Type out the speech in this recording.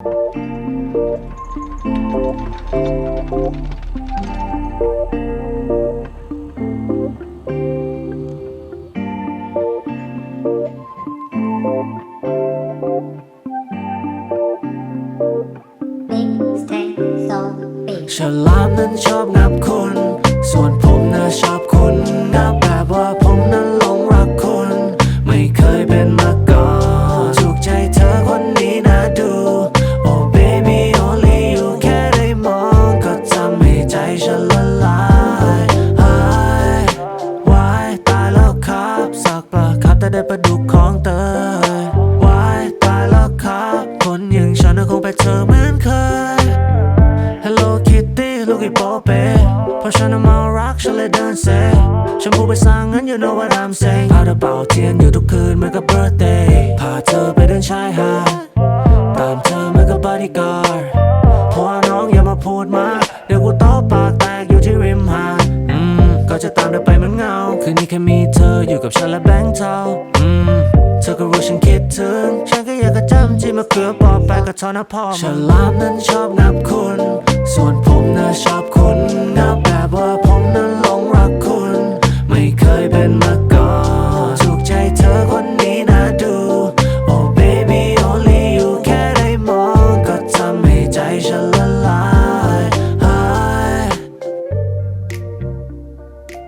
ฉลามนั้นชอบงับคุณส่วนผม ปลาครับแต่ได้ประดุกของเตยวายตายแล้วครับ คนอย่างฉันคงไปเธอเหมือนเคย Hello Kitty ลูกอีโปเป้เพราะฉันน่ะเมารักฉันเลยเดินเซฉันพูดไปสร้างงั้น you know what I'm saying พาเธอเป่าเทียนอยู่ทุกคืนเหมือนกับ birthday พาเธอไปเดินชายหาดตามเธอเหมือนกับ bodyguard เพราะว่าน้องอย่ามาพูดมากเดี๋ยวกูตบ อไปมันเงา คืนนี้แค่มีเธออยู่กับฉันและแบงค์เทาอืมเธอก็รู้ฉันคิดถึง ฉันก็อยากจะจำที่มาเกลือปอไปกระทอนะพ่อฉลามนั้นชอบนับคุณ ส่วนผมน่ะชอบคุณนับแบบว่าผมนั้นหลงรักคุณ ไม่เคยเป็นมาก่อนถูกใจเธอคนนี้นะดู Oh baby only you แค่ได้มองก็ทำให้ใจฉันละลาย